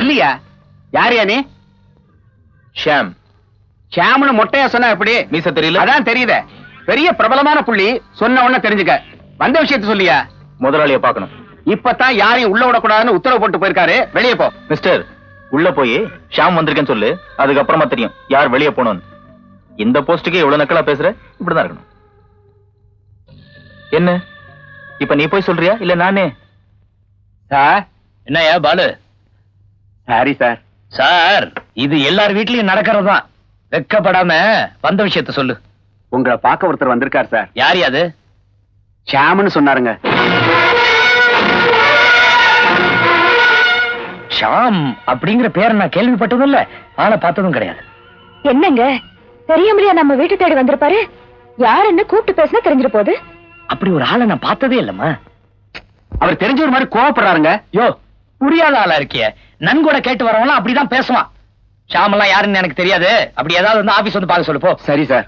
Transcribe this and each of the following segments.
இல்லையா? யாரையா நீ? ஷாம். ஷாம்னு மொட்டையா சொன்னா எப்படி? மீச தெரியல. அதான் தெரியுதே. பெரிய பிரபலமான புள்ளி சொன்ன உடனே தெரிஞ்சுக்க. வந்த விஷயத்த சொல்லியா? முதலாளிய பார்க்கணும். இப்பதான் யாரையும் உள்ள விடக்கூடாதுன்னு உத்தரவு போட்டு போயிருக்காரு. வெளியே போ. மிஸ்டர் உள்ள போய் ஷாம் வந்திருக்கேன்னு சொல்லு. அதுக்கப்புறமா தெரியும் யார் வெளியே போகணும்னு இந்த போஸ்டுக்கு எவ்வளவு நக்கலா பேசுற? இப்படிதான் இருக்கணும். என்ன? இப்ப நீ போய் சொல்றியா? இல்ல நானே? சார்? என்னய்யா பாலு? Sorry sir. சார் இது எல்லார் வீட்லயும் நடக்கிறது? தான் வெக்கப்படாம வந்த விஷயத்த சொல்லு. உங்களை பார்க்க ஒருத்தர் வந்திருக்கார் சார். யார் அது? ஷாம்னு சொன்னாருங்க. ஷாம் அப்படிங்கிற பேரை நான் கேள்விப்பட்டதும் இல்ல. ஆளை பார்த்ததும் கிடையாது. என்னங்க? தெரியாமலையா நம்ம வீட்டு தேடி வந்திருப்பாரு? யாருன்னு கூப்பிட்டு பேசினா தெரிஞ்சிட போகுது? அப்படி ஒரு ஆளை நான் பார்த்ததே இல்லம்மா. அவர் தெரிஞ்ச ஒரு மாதிரி கோவப்படுறாருங்க. யோ புரியாத ஆளா இருக்கிய. நன்கூட கேட்டு வரவங்களாம் அப்படிதான் பேசுவான். ஷாம் எல்லாம் யாருன்னு எனக்கு தெரியாது. அப்படி ஏதாவது வந்து ஆபீஸ் வந்து பார்க்க சொல்லு போ. சரி சார்.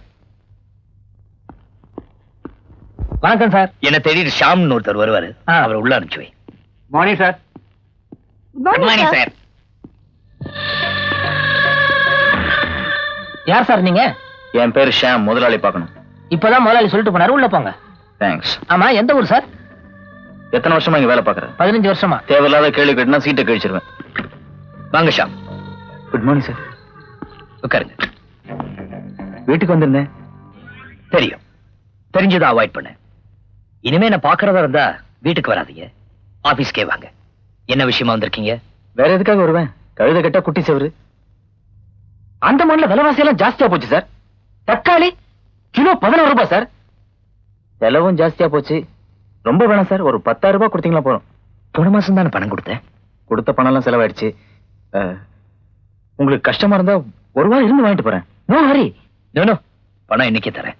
வணக்கம் சார். என்ன தேடிட்டு ஷாம்னு ஒருத்தர் வருவாரு. அவர் உள்ள அனுப்பிச்சு வை. Morning sir. மார்னிங் சார் யார் சார் நீங்க? என் பேரு ஷாம் முதலாளி பார்க்கணும். இப்பதான் முதலாளி சொல்லிட்டு போனாரு உள்ள போங்க. தேங்க்ஸ் ஆமா எந்த ஊர் சார்? எத்தனை வருஷமா இங்க வேலை பார்க்கறேன் பதினஞ்சு வருஷமா. தேவையில்லாத கேள்வி கேட்டுனா சீட்டை கழிச்சிருவேன். வாங்க ஷாம் குட் மார்னிங் சார் உட்காருங்க. வீட்டுக்கு வந்திருந்தேன். தெரியும். தெரிஞ்சதை அவாய்ட் பண்ணு. இனிமே நான் பாக்குறதா இருந்தா வீட்டுக்கு வராதீங்க. ஆபீஸ்க்கே வாங்க. என்ன விஷயமா வந்திருக்கீங்க? வேற எதுக்காக வருவேன்? கழுத கட்டா குட்டி செவரு. அந்த மண்ணில் விலைவாசி எல்லாம் ஜாஸ்தியா போச்சு சார் தக்காளி கிலோ பதினோரு ரூபாய் சார் செலவும் ஜாஸ்தியா போச்சு. ரொம்ப வேணாம் சார் ஒரு பத்தாயிரம் ரூபாய் கொடுத்தீங்களா போறோம் போன மாசம் தானே பணம் கொடுத்தேன். கொடுத்த பணம் எல்லாம் செலவாயிடுச்சு உங்களுக்கு கஷ்டமா இருந்தா ஒரு வாரம் இருந்து வாங்கிட்டு போறேன். நோ ஹரி நோ பணம் இன்னைக்கே தரேன்.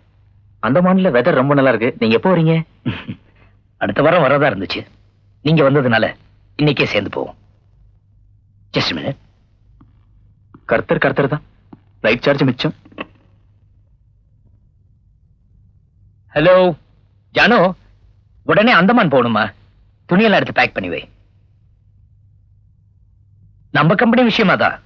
அந்த மாநில வெதர் ரொம்ப நல்லா இருக்கு. நீங்க எப்போ வரீங்க? அடுத்த வாரம் வரதா இருந்துச்சு. நீங்க வந்ததுனால இன்னைக்கே சேர்ந்து போவோம். ஜஸ்ட் மினிட் கர்த்தர் கர்த்தர் தான். லைட் சார்ஜ் மிச்சம். ஹலோ ஜானோ? உடனே அந்தமான் போகணுமா? துணியெல்லாம் எடுத்து பேக் பண்ணி வை. நம்ம கம்பெனி விஷயமா தான்.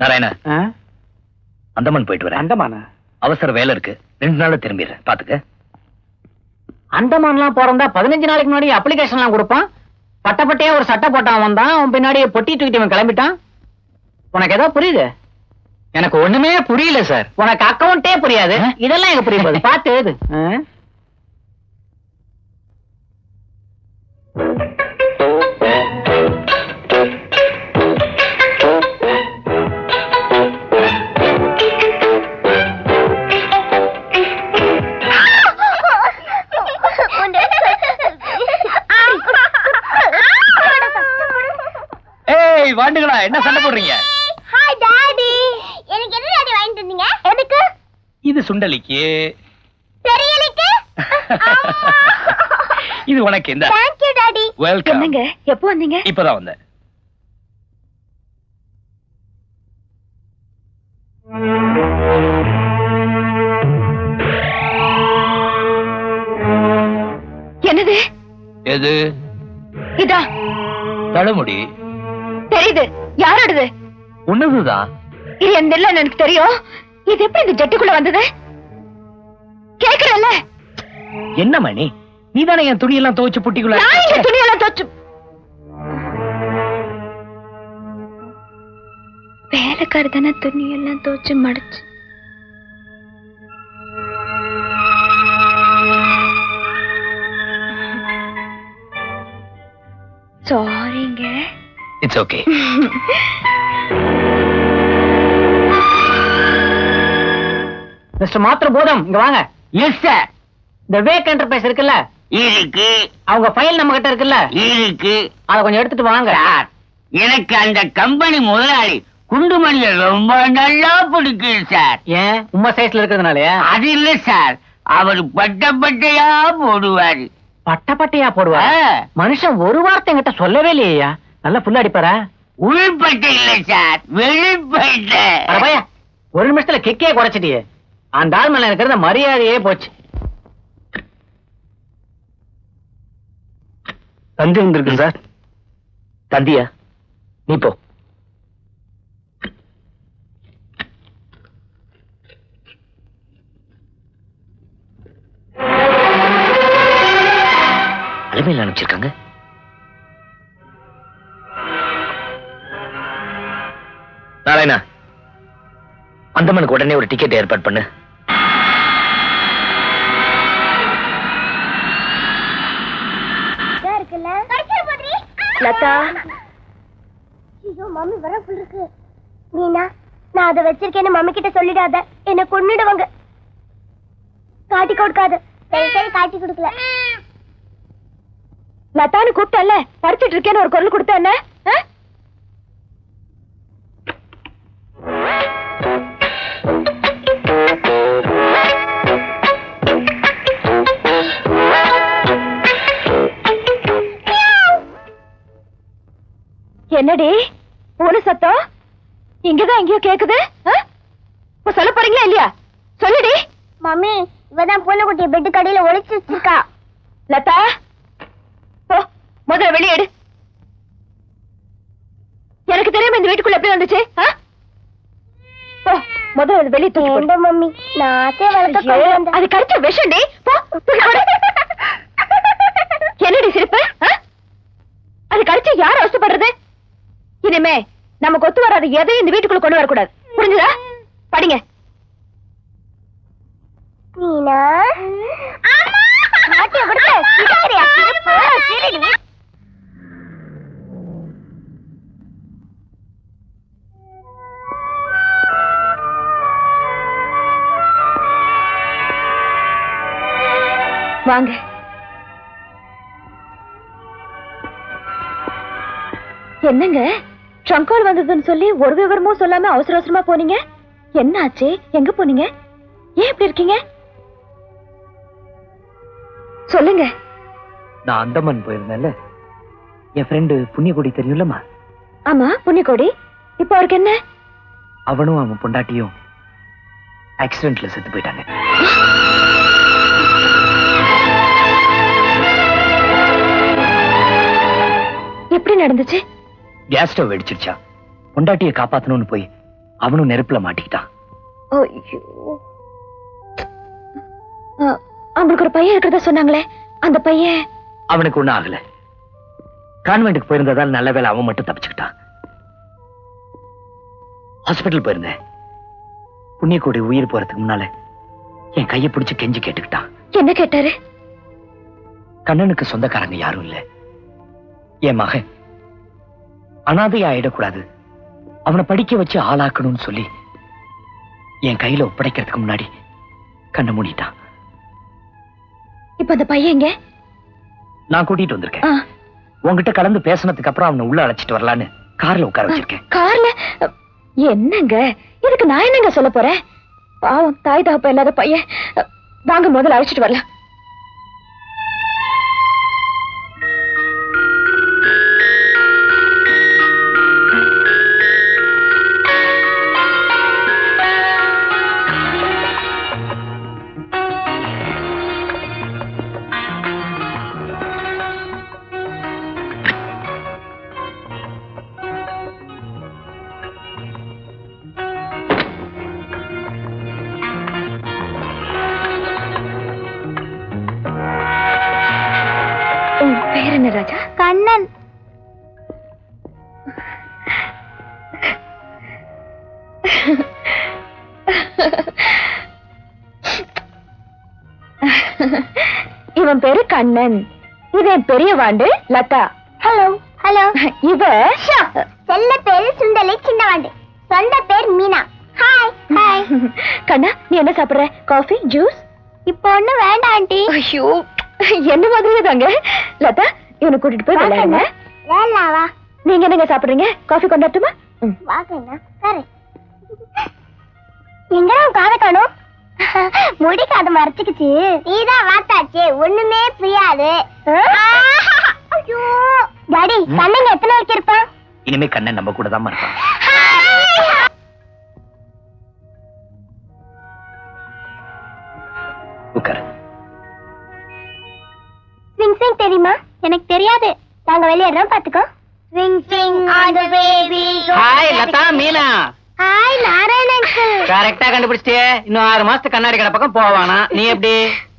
நாராயணா அந்தமான் போயிட்டு வரேன். அந்தமானா? அவசர வேலை இருக்கு. ரெண்டு நாள்ல திரும்பிடுறேன். பாத்துக்க அந்தமான்லாம் பிறந்தா பதினஞ்சு நாளைக்கு முன்னாடி அப்ளிகேஷன்லாம் கொடுப்பான். பட்டப்பட்டையா ஒரு சட்டை போட்டான் வந்தான் அவன் பின்னாடி பொட்டி தூக்கிட்டு அவன் கிளம்பிட்டான். உனக்கு ஏதோ புரியுது? எனக்கு ஒண்ணுமே புரியல சார். உனக்கு அக்கவுண்டே புரியாது. இதெல்லாம் எனக்கு புரியும் போது? பார்த்து எழுது. ஆ? ஏய் வாண்டுகளா என்ன சண்டை போடுறீங்க ஹாய் டாடி எனக்கு என்ன டாடி வாங்கிட்டு வந்தீங்க எதுக்கு இது சுண்டலிக்கு. இது உனக்கு இந்த. தேங்க் யூ டாடி வெல்கம் என்னங்க? எப்போ வந்தீங்க? இப்பதான் வந்தேன். என்னது? எது? இதா. தலைமுடி தெரியுது. யாரோடது? உன்னதுதான். இது என் எனக்கு தெரியும். இது எப்படி இந்த ஜட்டிக்குள்ள வந்தது? கேக்குறல்ல என்ன மணி? நீதானே என் துணியெல்லாம் துவைச்சு புட்டிக்குள்ள நான் இந்த துணியெல்லாம் தோச்சு வேலைக்காரி தானே துணியெல்லாம் தோச்சு மடிச்சு. சாரிங்க இட்ஸ் ஓகே மிஸ்டர் மாத்திர போதம் இங்க வாங்க. எஸ் சார் இந்த வேக் என்டர்பிரைஸ் இருக்குல்ல? இருக்கு. அவங்க ஃபைல் நம்ம கிட்ட இருக்குல்ல? இருக்கு. அதை கொஞ்சம் எடுத்துட்டு வாங்க. சார் எனக்கு அந்த கம்பெனி முதலாளி குண்டுமணிய ரொம்ப நல்லா பிடிக்கும் சார் ஏன்? உம்மா சைஸ்ல இருக்கிறதுனாலயா? அது இல்ல சார் அவர் பட்ட பட்டையா போடுவாரு. பட்ட பட்டையா போடுவா. மனுஷன் ஒரு வார்த்தை என்கிட்ட சொல்லவே இல்லையா? நல்லா புல்ல அடிப்பாரா? உள்பட்டை இல்ல சார் வெளிப்பட்டை. ஒரு நிமிஷத்துல கிக்கே குறைச்சிட்டியே. அந்த ஆள் மேல இருக்கிற மரியாதையே போச்சு. தந்தி வந்திருக்கு சார். தந்தியா? நீ போ. அலுமையில் அனுப்பிச்சிருக்காங்க. நாராயணா அந்தமனுக்கு உடனே ஒரு டிக்கெட் ஏற்பாடு பண்ணு. தாத்தா. ஐயோ மம்மி வர புல் இருக்கு மீனா நான் அதை வச்சிருக்கேன்னு மம்மி கிட்ட சொல்லிடாத. என்ன கொன்னுடுவாங்க. காட்டி கொடுக்காத. சரி சரி காட்டி கொடுக்கல. லதான்னு கூப்பிட்டல படிச்சிட்டு இருக்கேன்னு ஒரு குரல் கொடுத்த என்ன? என்னடி? பூனை சத்தம்? இங்கதான் எங்கேயோ கேக்குது? இப்ப சொல்ல போறீங்களா இல்லையா? சொல்லுடி. மம்மி இவதான் பூனைக்குட்டிய பெட்டு கடையில ஒளிச்சு வச்சிருக்கா. லதா போ முதல்ல வெளியே எடு. எனக்கு தெரியாம இந்த வீட்டுக்குள்ள எப்படி வந்துச்சு? போ முதல்ல வெளியே தூக்கி போடு. மம்மி நான் ஆசையா வளர்க்க ஐயோ, கொண்டு வந்தேன். அது கடிச்ச விஷம்டி போ தூக்கி போடு. என்னடி சிரிப்பு? அது கடிச்சு யார் அவசப்படுறது இனிமே நமக்கு ஒத்து வராது எதையும் இந்த வீட்டுக்குள்ள கொண்டு வரக்கூடாது. புரிஞ்சுதா? படிங்க. வாங்க. என்னங்க? ட்ரங்கால் வந்ததுன்னு சொல்லி ஒரு விவரமும் சொல்லாம அவசர அவசரமா போனீங்க? என்ன ஆச்சு? எங்க போனீங்க? ஏன் இப்படி இருக்கீங்க? சொல்லுங்க. நான் அந்தமான் போயிருந்தேன்ல. என் ஃப்ரெண்டு புண்ணியகுடி தெரியும்லம்மா? ஆமா புண்ணியகோடி இப்போ அவருக்கு என்ன? அவனும் அவன் பொண்டாட்டியும் ஆக்சிடென்ட்ல செத்து போயிட்டாங்க. எப்படி நடந்துச்சு? கேஸ் ஸ்டவ் வெடிச்சிருச்சா. பொண்டாட்டியை காப்பாத்தணும்னு போய் அவனும் நெருப்புல மாட்டிக்கிட்டான். ஐயோ. அவங்களுக்கு ஒரு பையன் இருக்கிறதா சொன்னாங்களே? அந்த பையன்? அவனுக்கு ஒண்ணும் ஆகல. கான்வென்ட்டுக்கு போயிருந்ததால் நல்ல வேளை அவன் மட்டும் தப்பிச்சுக்கிட்டான். ஹாஸ்பிட்டல் போயிருந்தேன். புண்ணியக்கோடி உயிர் போறதுக்கு முன்னால என் கையை பிடிச்சு கெஞ்சி கேட்டுக்கிட்டான். என்ன கேட்டாரு? கண்ணனுக்கு சொந்தக்காரங்க யாரும் இல்ல. என் மகன். அனாதையா ஆயிடக்கூடாது அவனை படிக்க வச்சு ஆளாக்கணும்னு சொல்லி என் கையில ஒப்படைக்கிறதுக்கு முன்னாடி கண்ணை மூடிட்டான். இப்ப அந்த பையன் நான் கூட்டிட்டு வந்திருக்கேன். ஆ, உன்கிட்ட கலந்து பேசினதுக்கு அப்புறம் அவனை உள்ள அழைச்சிட்டு வரலான்னு கார்ல உட்கார வச்சிருக்கேன். கார்ல? என்னங்க? இதுக்கு நான் என்னங்க சொல்ல போறேன்? பாவம் தாய் தகப்ப இல்லாத பையன். வாங்க முதல்ல அழைச்சிட்டு வரலாம். பேர் ராஜா? கண்ணன். இவன் பேரு கண்ணன். இவன் பெரிய வாண்டு லதா. ஹலோ ஹலோ இவ செல்ல பேரு சுண்டலி சின்னவாண்டு சொந்த பேர் மீனா. ஹாய் ஹாய் கண்ணா நீ என்ன சாப்பிடுற? காஃபி ஜூஸ் இப்போ ஒண்ணு வேண்டாம் ஆண்டி. ஐயோ என்ன மாதிரி தாங்க லதா இவனை கூட்டிட்டு போய் விளையாடுங்க. வேண்டாம் வா. நீங்க என்னங்க சாப்பிடுறீங்க? காஃபி கொண்டாட்டுமா ம். வாக்கண்ணா சரி எங்கடா உன் காதை காணும்? முடி காது மறைச்சுக்குச்சு. நீதான் வாத்தாச்சு. ஒண்ணுமே புரியாது. ஐயோ. டாடி கண்ணங்க எத்தனை வரைக்கும் இருப்பான்? இனிமே கண்ணன் நம்ம கூட தான் இருப்பான். எனக்கு தெரியாது. நாங்க வெளியேறோம் பாத்துக்கோ. Swing swing on the baby hi Latha Meena. Hi Narayana uncle கரெக்டா கண்டுபிடிச்சிட்டியே. இன்னும் ஆறு மாசத்துக்கு கண்ணாடி கடை பக்கம் போவானா? நீ எப்படி?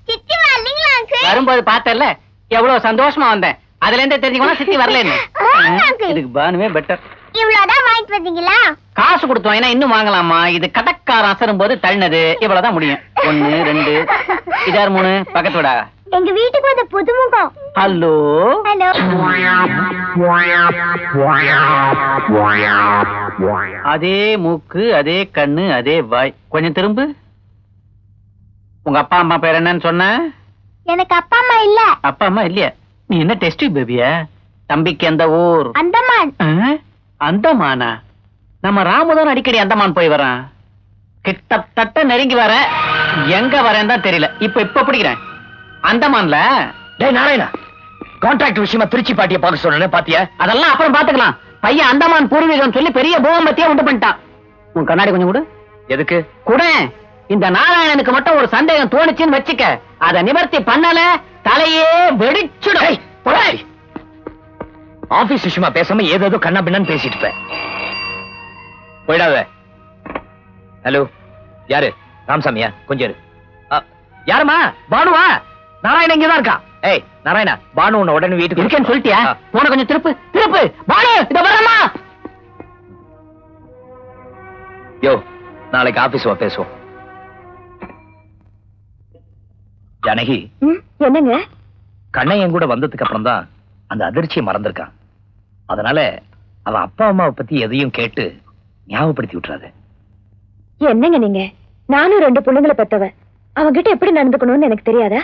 சித்தி வரலீங்களா அங்கிள் வரும்போது பார்த்தல எவ்வளவு சந்தோஷமா வந்தேன். அதுல இருந்தே தெரிஞ்சுக்கணும் சித்தி வரலன்னு. இதுக்கு பானுவே பெட்டர் இவ்வளவுதான் வாங்கிட்டு வந்தீங்களா? காசு கொடுத்தோம் ஏன்னா இன்னும் வாங்கலாமா? இது கடக்காரன் அசரும் போது தள்ளினது. இவ்வளவுதான் முடியும். ஒண்ணு ரெண்டு. இதாறு மூணு? பக்கத்து விடா? எங்க வீட்டுக்கு வந்த புதுமுகம் ஹலோ? ஹலோ. அதே மூக்கு அதே கண்ணு அதே வாய். கொஞ்சம் திரும்பு. உங்க அப்பா அம்மா பேர் என்னன்னு சொன்ன? எனக்கு அப்பா அம்மா இல்ல. அப்பா அம்மா இல்லையா? நீ என்ன டெஸ்ட் பேபியா? தம்பிக்கு எந்த ஊர்? அந்தமான். ஆ? அந்தமானா? நம்ம ராமுதான் அடிக்கடி அந்தமான் போய் வரான். கிட்டத்தட்ட நெருங்கி வர. எங்க வரேன்னு தான் தெரியல. இப்ப இப்ப பிடிக்கிறேன். அந்தமான்ல? டேய் நாராயணா. கான்ட்ராக்ட் விஷயமா திருச்சி பாட்டியை பார்க்க சொன்னேன் பாத்தியா? அதெல்லாம் அப்புறம் பாத்துக்கலாம் பையன் அந்தமான் பூர்வீகம் சொல்லி பெரிய பூகம்பத்தியா உண்டு பண்ணிட்டான். உன் கண்ணாடி கொஞ்சம் கொடு. எதுக்கு? கூட. இந்த நாராயணனுக்கு மட்டும் ஒரு சந்தேகம் தோணுச்சுன்னு வச்சுக்க. அத நிவர்த்தி பண்ணல தலையே வெடிச்சுடும். ஆபீஸ் விஷயமா பேசாம ஏதேதோ கண்ணா பின்னான்னு பேசிட்டு இருப்பேன் போயிடாத. ஹலோ யாரு? ராமசாமியா? கொஞ்சம் யாரும்மா? பானுவா? நாராயணன் இங்கதான் இருக்கான். ஏய் நாராயணா பானு உன்னை உடனே வீட்டுக்கு இருக்கேன்னு சொல்லிட்டியா. போன கொஞ்சம் திருப்பு திருப்பு பாலு இத வரமா யோ நாளைக்கு ஆபீஸ் வா பேசுவோம். ஜானகி ம், என்னங்க? கண்ணன் என் கூட வந்ததுக்கு அப்புறம் தான் அந்த அதிர்ச்சியை மறந்திருக்கான். அதனால அவன் அப்பா அம்மாவை பத்தி எதையும் கேட்டு ஞாபகப்படுத்தி விட்டுறாத. என்னங்க நீங்க? நானும் ரெண்டு பொண்ணுங்களை பெத்தவ அவங்கிட்ட எப்படி நடந்துக்கணும்னு எனக்கு தெரியாதா?